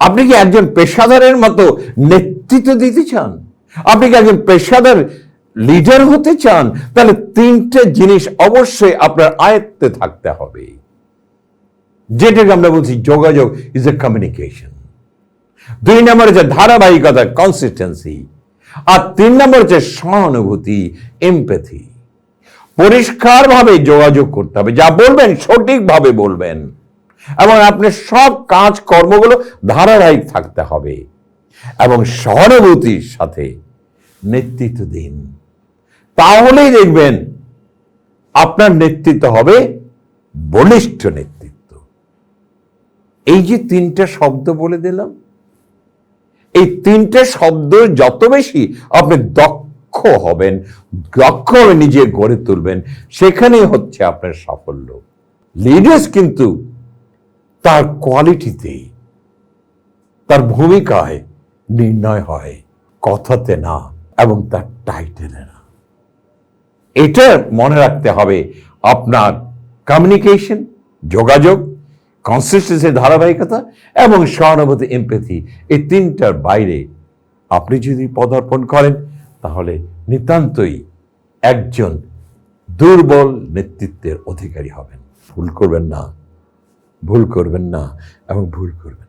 আপনি কি একজন পেশাদারের মতো নেতৃত্ব দিতে চান? আপনি কি একজন পেশাদার লিডার হতে চান? তাহলে তিনটে জিনিস অবশ্যই আপনার আয়ত্তে থাকতে হবে। যেটাকে আমরা বলছি, যোগাযোগ ইজ এ কমিউনিকেশন দুই নম্বর হচ্ছে ধারাবাহিকতা কনসিস্টেন্সি আর তিন নম্বর হচ্ছে সহানুভূতি এমপ্যাথি পরিষ্কারভাবে যোগাযোগ করতে হবে। যা বলবেন, সঠিকভাবে বলবেন। এবং আপনার সব কাজ, কর্মগুলো ধারাবাহিক থাকতে হবে। এবং সহানুভূতির সাথে নেতৃত্ব দিন। তাহলেই দেখবেন আপনার নেতৃত্ব হবে বলিষ্ঠ নেতৃত্ব। এই যে তিনটা শব্দ বলে দিলাম, এই তিনটে শব্দ যত বেশি আপনি দক্ষ হবেন, দক্ষ হবে নিজে গড়ে তুলবেন, সেখানেই হচ্ছে আপনার সাফল্য। লিডার্স কিন্তু তার কোয়ালিটিতে, তার ভূমিকায় নির্ণয় হয় কথাতে না এবং তার টাইটেলে না। এটা মনে রাখতে হবে আপনার কমিউনিকেশন যোগাযোগ কনসিস্টেন্সি ধারাবাহিকতা এবং সহানুভূতি এমপ্যাথি এই তিনটার বাইরে আপনি যদি পদার্পণ করেন, তাহলে নিতান্তই একজন দুর্বল নেতৃত্বের অধিকারী হবেন। ভুল করবেন না। ভুল করবেন না এবং ভুল করবেন।